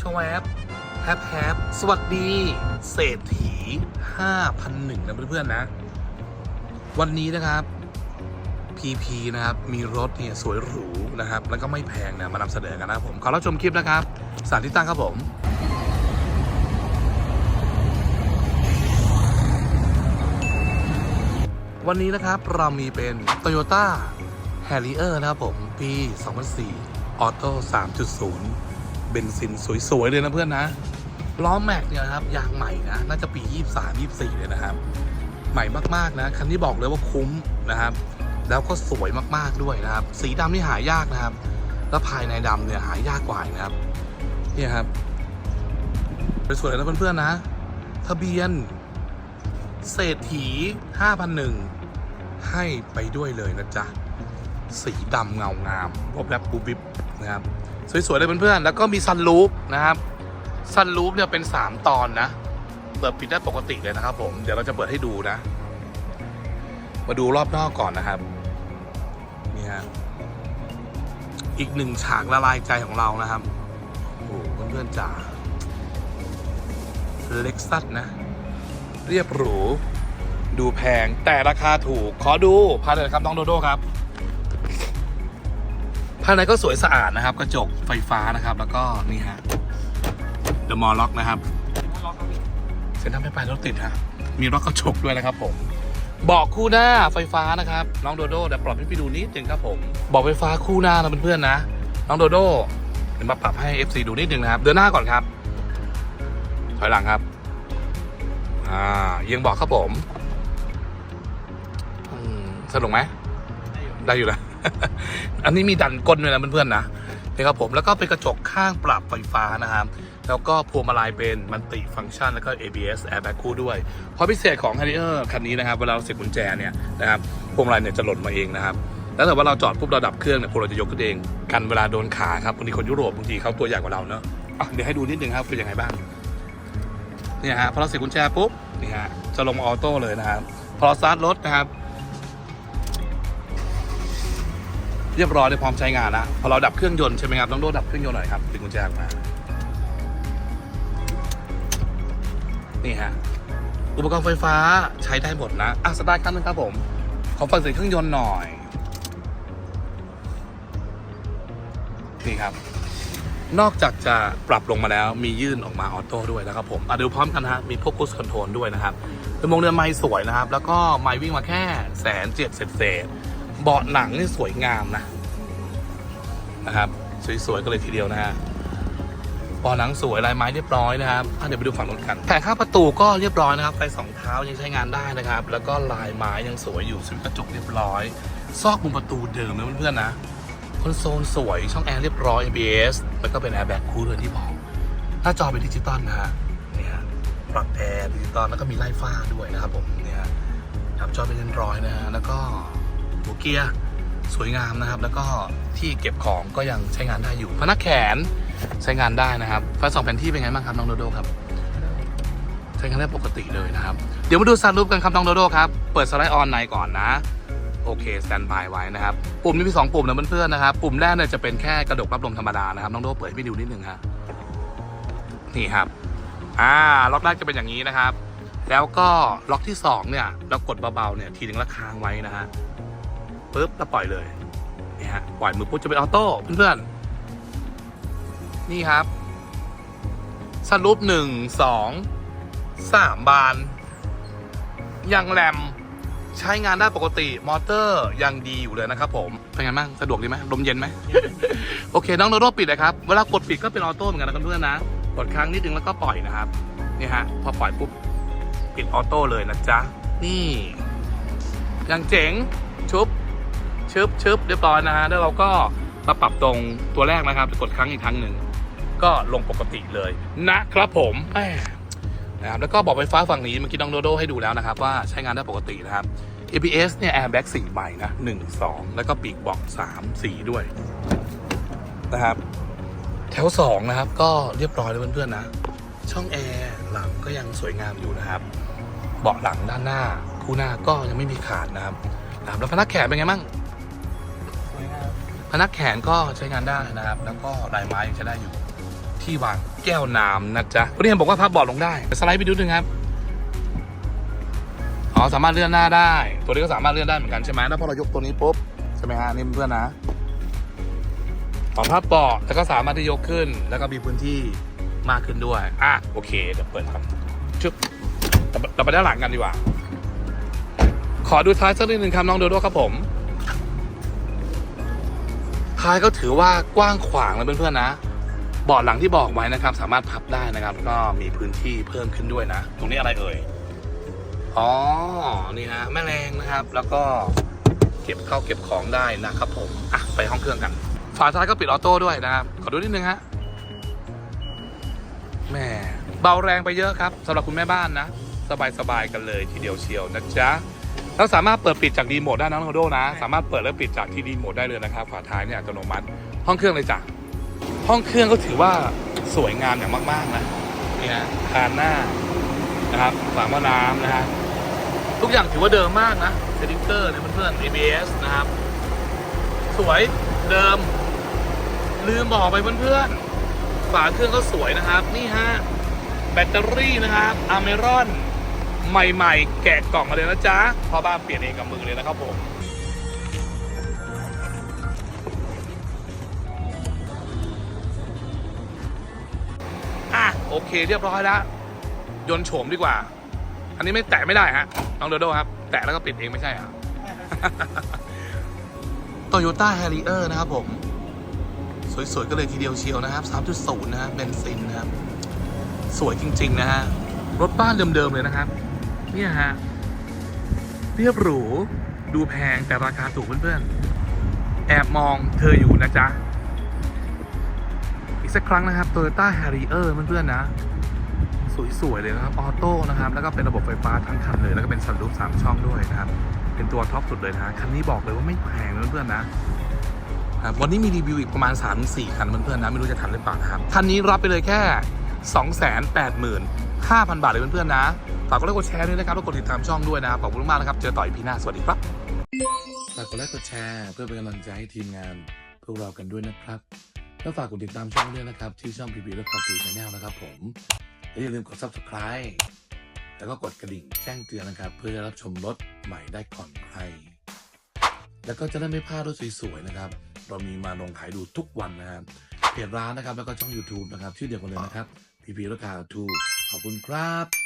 ชวแอปแฮปแฮปสวัสดี เศรษฐี 5,001 นะเพื่อนๆนะ วันนี้นะครับ PP นะครับ มีรถเนี่ยสวยหรูนะครับ แล้วก็ไม่แพงนะมานำเสนอกันนะครับผม ขอรับชมคลิปนะครับ สานที่ตั้งครับผมวันนี้นะครับเรามีเป็น Toyota Harrier นะครับผม ปี 2004ออโต้3.0 เบนซินสวย ๆ เลยนะเพื่อนนะ ล้อแม็กเนี่ยนะครับยางใหม่นะน่าจะปี 23 24 เลยนะครับ ใหม่มาก ๆ นะ คันนี้บอกเลยว่าคุ้มนะครับ แล้วก็สวยมากๆด้วยนะครับ สีดำนี่หายากนะครับ แล้วภายในดำเนี่ยหายากกว่านะครับเนี่ยครับสวยๆนะเพื่อนๆนะ ทะเบียน เศรษฐี 5,001 ให้ไปด้วยเลยนะจ๊ะ สีดำเงางามรบแรบบูบิบนะครับ สวยๆเลยเพื่อนๆ แล้วก็มีซันรูฟนะครับซันรูฟเนี่ยเป็น 3 ตอนนะ เปิดปิดได้ปกติเลยนะครับผม เดี๋ยวเราจะเปิดให้ดูนะ มาดูรอบนอกก่อนนะครับ นี่ฮะ อีกหนึ่งฉากละลายใจของเรานะครับ โอ้โหเพื่อนๆจ๋าเล็กซัสนะ เรียบหรู ดูแพงแต่ราคาถูก ขอดูภายในครับน้องโดโดครับ ภายในก็สวยสะอาดนะครับ กระจกไฟฟ้านะครับ แล้วก็นี่ฮะเดอะมอลล็อกนะครับเซ็นทรัลไม่ไปรถติดฮะมีรถกระจกด้วยนะครับผมเบอกคู่หน้าไฟฟ้านะครับน้องโดโดเดี๋ยวปรับให้พี่ดูนิดนึงครับผมเบอกไฟฟ้าคู่หน้านะเพื่อนๆนะ น้องโดโดเดี๋ยวมาปรับให้ FC ดูนิดนึงนะครับ เดินหน้าก่อนครับ ถอยหลังครับ อ่าเอียังบอกครับผมสนุกไหมได้อยู่นะ อันนี้มีดันก้นด้วยนะเพื่อนๆนะนี่ครับผมแล้วก็เป็นกระจกข้างปรับไฟฟ้านะครับแล้วก็พวงมาลัยเป็นมันติฟังก์ชันแล้วก็ ABS airbag คู่ด้วยเพราะพิเศษของ Harrier คันนี้นะครับเวลาเราเสียบกุญแจเนี่ยนะครับพวงมาลัยเนี่ยจะหล่นมาเองนะครับแล้วแต่ว่าเราจอดปุ๊บเราดับเครื่องเนี่ยพวงเราจะยกขึ้นเองกันเวลาโดนขาครับบางทีคนยุโรปบางทีเขาตัวใหญ่กว่าเราเนอะอะเดี๋ยวให้ดูนิดนึงครับเป็นยังไงบ้างเนี่ยฮะพอเราเสียบกุญแจปุ๊บนี่ฮะจะลงออโต้เลยนะครับพอเราสตาร์ทรถนะครับ เรียบร้อยเลยพร้อมใช้งานแล้วพอเราดับเครื่องยนต์ใช่ไหมครับต้องโดดดับเครื่องยนต์หน่อยครับดึงกุญแจออกมานี่ฮะอุปกรณ์ไฟฟ้าใช้ได้หมดนะอะสตาร์ทครั้งนึงครับผม ขอฟังเสียงเครื่องยนต์หน่อยนี่ครับ นอกจากจะปรับลงมาแล้วมียื่นออกมาออโต้ด้วยนะครับผมอะดูพร้อมกันนะฮะมีพวก cruise control ด้วยนะครับเป็นวงเดือนไม้สวยนะครับ แล้วก็ไม้วิ่งมาแค่แสนเจ็ดเศษ เบาะหนังนี่สวยงามนะนะครับ สวยๆกันเลยทีเดียวนะฮะเบาะหนังสวยลายไม้เรียบร้อยนะครับเดี๋ยวไปดูฝั่งนู้นกันแผงข้างประตูก็เรียบร้อยนะครับไฟสองเท้ายังใช้งานได้นะครับ แล้วก็ลายไม้ยังสวยอยู่สวิตกระจกเรียบร้อย ซอกมุมประตูเดิมนะเพื่อนๆนะคอนโซลสวยช่องแอร์เรียบร้อย ABS แล้วก็เป็นแอร์แบ็กคู่ด้วยที่บอกหน้าจอเป็นดิจิตอลนะฮะเนี่ยปรับแอร์ดิจิตอลแล้วก็มีไล่ฟ้าด้วยนะครับผมเนี่ยฮะครับจอเป็นเรียบร้อยนะฮะแล้วก็ หัวเกียร์สวยงามนะครับ แล้วก็ที่เก็บของก็ยังใช้งานได้อยู่พนักแขนใช้งานได้นะครับไฟสองแผ่นที่เป็นไงบ้างครับน้องโดโดครับใช้งานได้ปกติเลยนะครับ เดี๋ยวมาดูซันรูปกันครับน้องโดโดครับ เปิดสไลด์ออนในก่อนนะโอเคสแตนบายไว้นะครับ ปุ่มนี้มีสองปุ่มนะเพื่อนๆนะครับ ปุ่มแรกเนี่ยจะเป็นแค่กระดกรับลมธรรมดานะครับน้องโดเปิดให้พี่ดูนิดนึงฮะนี่ครับอ่าล็อกแรกจะเป็นอย่างนี้นะครับ แล้วก็ล็อกที่สองเนี่ยเรากดเบาๆเนี่ยทีนึงแล้วค้างไว้นะฮะ ปึ๊บแล้วปล่อยเลยนี่ฮะปล่อยมือปุ๊บจะเป็นออโต้เพื่อนๆนี่ครับ สรุปหนึ่งสองสามบานยังแรมใช้งานได้ปกติมอเตอร์ยังดีอยู่เลยนะครับผมเป็นไงบ้างสะดวกดีไหมลมเย็นไหม โอเค น้องโนโรปิดนะครับ เวลากดปิดก็เป็นออโต้เหมือนกันนะเพื่อนนะ กดค้างนิดนึงแล้วก็ปล่อยนะครับ นี่ฮะ พอปล่อยปุ๊บ ปิดออโต้เลยนะจ๊ะ นี่ ยังเจ๋ง ชุบ ชึบชึบเรียบร้อยนะฮะแล้วเราก็มาปรับตรงตัวแรกนะครับกดครั้งอีกครั้งหนึ่งก็ลงปกติเลยนะครับผมนะครับแล้วก็บอกไฟฟ้าฝั่งนี้เมื่อกี้น้องโดโดให้ดูแล้วนะครับ ว่าใช้งานได้ปกตินะครับ ABS เนี่ย airbag 4ใบนะ1 2แล้วก็ปีกบอก3 4ด้วยนะครับ แถว2นะครับ ก็เรียบร้อยเลยเพื่อนๆนะ ช่องแอร์หลังก็ยังสวยงามอยู่นะครับ เบาะหลังด้านหน้า คู่หน้าก็ยังไม่มีขาดนะครับนะครับแล้วพนักแขนเป็นไงบ้าง นักแขนก็ใช้งานได้นะครับ แล้วก็ลายไม้ยังใช้ได้อยู่ที่วางแก้วน้ำนะจ๊ะวันนี้เห็นบอกว่าพับเบาะลงได้สไลด์ไปดูหนึ่งครับอ๋อสามารถเลื่อนหน้าได้ ตัวนี้ก็สามารถเลื่อนได้เหมือนกันใช่ไหมแล้วพอเรายกตัวนี้ปุ๊บใช่ไหมฮะนี่เพื่อนนะขอพับเบาะแล้วก็สามารถที่ยกขึ้น แล้วก็มีพื้นที่มากขึ้นด้วยอะโอเคเดี๋ยวเปิดครับชึบเราไปด้านหลังกันดีกว่า ขอดูท้ายสักนิดหนึ่งครับน้องโดโดครับผม ท้ายก็ถือว่ากว้างขวางนะเพื่อนๆนะบาะหลังที่บอกไว้นะครับ สามารถพับได้นะครับก็มีพื้นที่เพิ่มขึ้นด้วยนะ ตรงนี้อะไรเอ่ยอ๋อนี่ฮะแม่แรงนะครับ แล้วก็เก็บเข้าเก็บของได้นะครับผมอะไปห้องเครื่องกันฝาท้ายก็ปิดออโต้ด้วยนะครับขอดูนิดนึงฮะแม่เบาแรงไปเยอะครับสำหรับคุณแม่บ้านนะ สบายๆกันเลยทีเดียวเชียวนะจ๊ะ แล้วสามารถเปิดปิดจากรีโมทได้นะน้องโรโดนะ สามารถเปิดและปิดจากที่รีโมทได้เลยนะครับ ฝาท้ายเนี่ยอัตโนมัติ ห้องเครื่องเลยจ้ะ ห้องเครื่องก็ถือว่าสวยงามอย่างมากๆนะนี่ฮะคานหน้านะครับฝาหม้อน้ำนะฮะทุกอย่างถือว่าเดิมมากนะเซติเตอร์เนี่ยเพื่อนๆ ABS นะครับ สวยเดิม ลืมบอกไปเพื่อนๆฝาเครื่องก็สวยนะครับ นี่ฮะแบตเตอรี่นะครับอเมรอน ใหม่ๆ แกะกล่องมาเลยนะจ๊ะพอบ้านเปลี่ยนเองกับมือเลยนะครับผมอะโอเคเรียบร้อยแล้วยนโฉมดีกว่า อันนี้ไม่แตะไม่ได้ฮะน้องโดโดครับ แตะแล้วก็ปิดเองไม่ใช่เหรอโตโยต้าแฮริเออร์นะครับผม สวยๆก็เลยทีเดียวเชียวนะครับ 3.0 นะฮะเบนซินนะครับ สวยจริง ๆ นะฮะ รถบ้านเดิม ๆ เลยนะครับ เนี่ยฮะเรียบหรูดูแพงแต่ราคาถูกเพื่อนๆ แอบมองเธออยู่นะจ๊ะ อีกสักครั้งนะครับ Toyota Harrier เพื่อนๆนะ สวย ๆ เลยนะครับ ออโต้นะครับ แล้วก็เป็นระบบไฟฟ้าทั้งคันเลย แล้วก็เป็นสันลูป3ช่องด้วยนะครับ เป็นตัวท็อปสุดเลยนะคันนี้บอกเลยว่าไม่แพงเพื่อนๆนะครับ วันนี้มีรีวิวอีกประมาณ 3-4 คันเพื่อนๆนะ ไม่รู้จะทันหรือเปล่านะครับ คันนี้รับไปเลยแค่ 285,000 บาทเลยเพื่อนๆนะากกดไลค์กดแชร์ด้วยนะครับแล้วกดติดตามช่องด้วยนะครับขอบคุณมากนะครับ เจอต่อยพีหน้าสวัสดีครับฝากกดไลค์กดแชร์เพื่อเป็นกำลังใจให้ทีมงานพวกเรากันด้วยนะครับแล้วฝากกดติดตามช่องด้วยนะครับ ที่ช่องพีพีและคอตูชาแนลนะครับผมและอย่าลืมกด subscribe แล้วก็กดกระดิ่งแจ้งเตือนนะครับ เพื่อรับชมรถใหม่ได้ก่อนใคร แล้วก็จะได้ไม่พลาดรถสวยๆนะครับ เรามีมาลงขายดูทุกวันนะครับเพจร้านนะครับ แล้วก็ช่อง YouTube นะครับ ชื่อเดียวกันเลยนะครับพีพีราคาทูขอบคุณครับ